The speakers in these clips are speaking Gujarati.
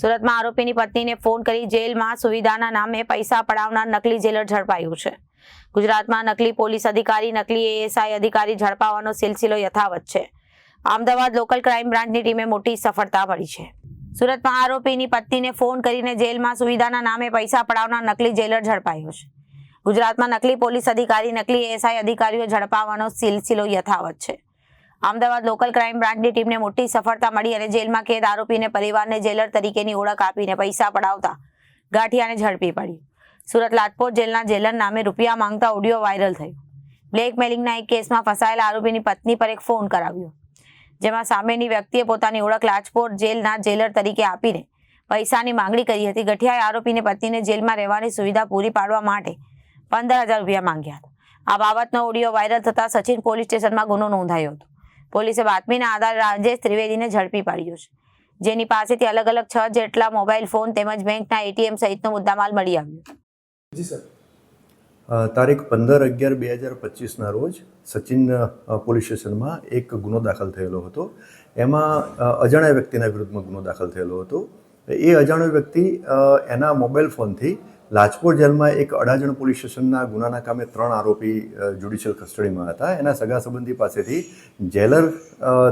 સુરતમાં આરોપીની પત્નીને ફોન કરી જેલમાં સુવિધાના નામે પૈસા પડાવનાર નકલી જેલર ઝડપાયું છે. ગુજરાતમાં નકલી પોલીસ અધિકારી, નકલી એએસઆઈ અધિકારી ઝડપાવવાનો સિલસિલો યથાવત છે. અમદાવાદ લોકલ ક્રાઇમ બ્રાન્ચની ટીમે મોટી સફળતા મળી છે. સુરતમાં આરોપીની પત્નીને ફોન કરીને જેલમાં સુવિધાના નામે પૈસા પડાવનાર નકલી જેલર ઝડપાયો છે. ગુજરાતમાં નકલી પોલીસ અધિકારી, નકલી એએસઆઈ અધિકારીઓ ઝડપાવવાનો સિલસિલો યથાવત છે. અમદાવાદ લોકલ ક્રાઇમ બ્રાન્ચની ટીમને મોટી સફળતા મળી અને જેલમાં કેદ આરોપીને પરિવારને જેલર તરીકેની ઓળખ આપીને પૈસા પડાવતા ગાંઠિયાને ઝડપી પડી. સુરત લાજપોર જેલના જેલર નામે રૂપિયા માંગતા ઓડિયો વાયરલ થયો. બ્લેકમેલિંગના એક કેસમાં ફસાયેલા આરોપીની પત્ની પર એક ફોન કરાવ્યો. જેમાં સામેની વ્યક્તિએ પોતાની ઓળખ લાજપોર જેલના જેલર તરીકે આપીને પૈસાની માંગણી કરી હતી. ગઠિયાએ આરોપીને પત્નીને જેલમાં રહેવાની સુવિધા પૂરી પાડવા માટે પંદર હજાર રૂપિયા માંગ્યા હતા. આ બાબતનો ઓડિયો વાયરલ થતાં સચિન પોલીસ સ્ટેશનમાં ગુનો નોંધાયો હતો. પોલીસે બાતમીના આધારે રાજેશ ત્રિવેદીને ઝડપી પાડ્યો છે. જેની પાસેથી અલગ અલગ છ જેટલા મોબાઈલ ફોન તેમજ બેંકના એટીએમ સહિતનો મુદ્દામાલ મળી આવ્યો. જી સર. તારીખ પંદર અગિયાર બે હજાર પચીસના રોજ સચિન પોલીસ સ્ટેશનમાં એક ગુનો દાખલ થયેલો હતો. એમાં અજાણ્યા વ્યક્તિના વિરુદ્ધમાં ગુનો દાખલ થયેલો હતો. એ અજાણ્યો વ્યક્તિ એના મોબાઈલ ફોનથી લાજપોર જેલમાં એક અડાજણ પોલીસ સ્ટેશનના ગુનાના કામે ત્રણ આરોપી જ્યુડિશિયલ કસ્ટડીમાં હતા. એના સગા સંબંધી પાસેથી જેલર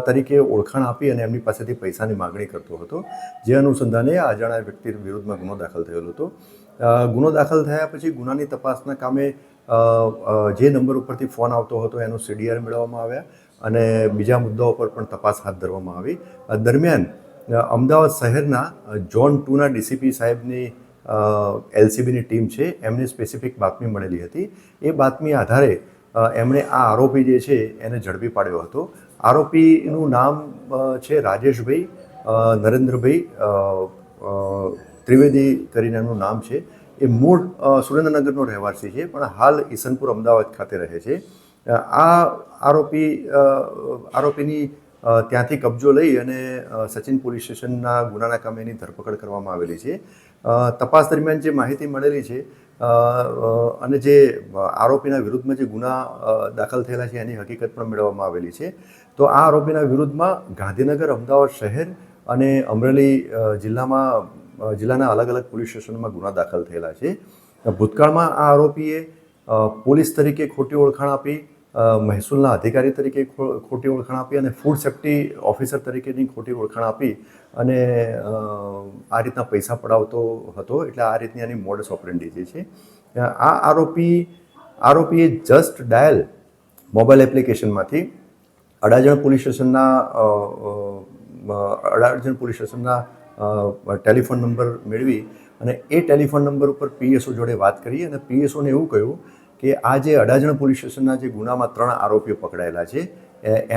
તરીકે ઓળખાણ આપી અને એમની પાસેથી પૈસાની માગણી કરતો હતો. જે અનુસંધાને આ અજાણ્યા વ્યક્તિ વિરુદ્ધમાં ગુનો દાખલ થયેલો હતો. ગુનો દાખલ થયા પછી ગુનાની તપાસના કામે જે નંબર ઉપરથી ફોન આવતો હતો એનો સીડીઆર મેળવવામાં આવ્યા અને બીજા મુદ્દાઓ પર પણ તપાસ હાથ ધરવામાં આવી. દરમિયાન અમદાવાદ શહેરના ઝોન ટુના ડીસીપી સાહેબની એલસીબીની ટીમ છે, એમને સ્પેસિફિક બાતમી મળેલી હતી. એ બાતમી આધારે એમણે આ આરોપી જે છે, એને ઝડપી પાડ્યો હતો. આરોપીનું નામ છે રાજેશભાઈ નરેન્દ્રભાઈ ત્રિવેદી કરીને એમનું નામ છે. એ મૂળ સુરેન્દ્રનગરનો રહેવાસી છે, પણ હાલ ઈસનપુર અમદાવાદ ખાતે રહે છે. આ આરોપી આરોપીની ત્યાંથી કબજો લઈ અને સચિન પોલીસ સ્ટેશનના ગુનાના કામે એની ધરપકડ કરવામાં આવેલી છે. તપાસ દરમિયાન જે માહિતી મળેલી છે અને જે આરોપીના વિરુદ્ધમાં જે ગુના દાખલ થયેલા છે એની હકીકત પણ મેળવવામાં આવેલી છે. તો આ આરોપીના વિરુદ્ધમાં ગાંધીનગર, અમદાવાદ શહેર અને અમરેલી જિલ્લામાં જિલ્લાના અલગ અલગ પોલીસ સ્ટેશનમાં ગુના દાખલ થયેલા છે. ભૂતકાળમાં આ આરોપીએ પોલીસ તરીકે ખોટી ઓળખાણ આપી મહેસૂલના અધિકારી તરીકે ખોટી ઓળખાણ આપી અને ફૂડ સેફ્ટી ઓફિસર તરીકેની ખોટી ઓળખાણ આપી અને આ રીતના પૈસા પડાવતો હતો એટલે આ રીતની આની મોડસ ઓપરેન્ડી જે છે. આ આરોપી, આરોપીએ જસ્ટ ડાયલ મોબાઈલ એપ્લિકેશનમાંથી અડાજણ પોલીસ સ્ટેશનના અડાજણ પોલીસ સ્ટેશનના ટેલિફોન નંબર મેળવી અને એ ટેલિફોન નંબર ઉપર પીએસઓ જોડે વાત કરી અને પીએસઓને એવું કહ્યું કે આ જે અડાજણ પોલીસ સ્ટેશનના જે ગુનામાં ત્રણ આરોપીઓ પકડાયેલા છે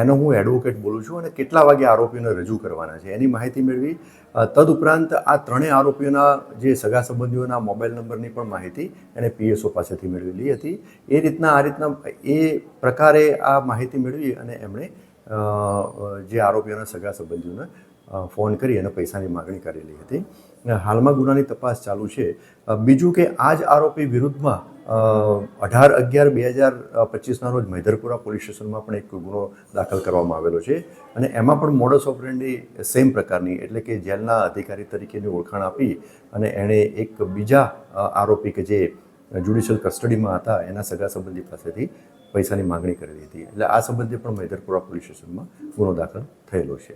એનો હું એડવોકેટ બોલું છું અને કેટલા વાગે આરોપીઓને રજૂ કરવાના છે. એની માહિતી મેળવી તદુપરાંત આ ત્રણેય આરોપીઓના જે સગા સંબંધીઓના મોબાઈલ નંબરની પણ માહિતી એને પીએસઓ પાસેથી મેળવેલી હતી. એ રીતના, આ રીતના એ પ્રકારે આ માહિતી મેળવી અને એમણે જે આરોપીઓના સગા સંબંધીઓને ફોન કરી અને પૈસાની માગણી કરેલી હતી. હાલમાં ગુનાની તપાસ ચાલુ છે. બીજું કે આ જ આરોપી વિરુદ્ધમાં અઢાર અગિયાર બે હજાર પચીસના રોજ મૈધરપુરા પોલીસ સ્ટેશનમાં પણ એક ગુનો દાખલ કરવામાં આવેલો છે. અને એમાં પણ મોડસ ઓપરેન્ડી સેમ પ્રકારની, એટલે કે જેલના અધિકારી તરીકેની ઓળખાણ આપી અને એણે એક બીજા આરોપી કે જે જ્યુડિશિયલ કસ્ટડીમાં હતા, એના સગા સંબંધી પાસેથી પૈસાની માગણી કરેલી હતી એટલે આ સંબંધે પણ મૈધરપુરા પોલીસ સ્ટેશનમાં ગુનો દાખલ થયેલો છે.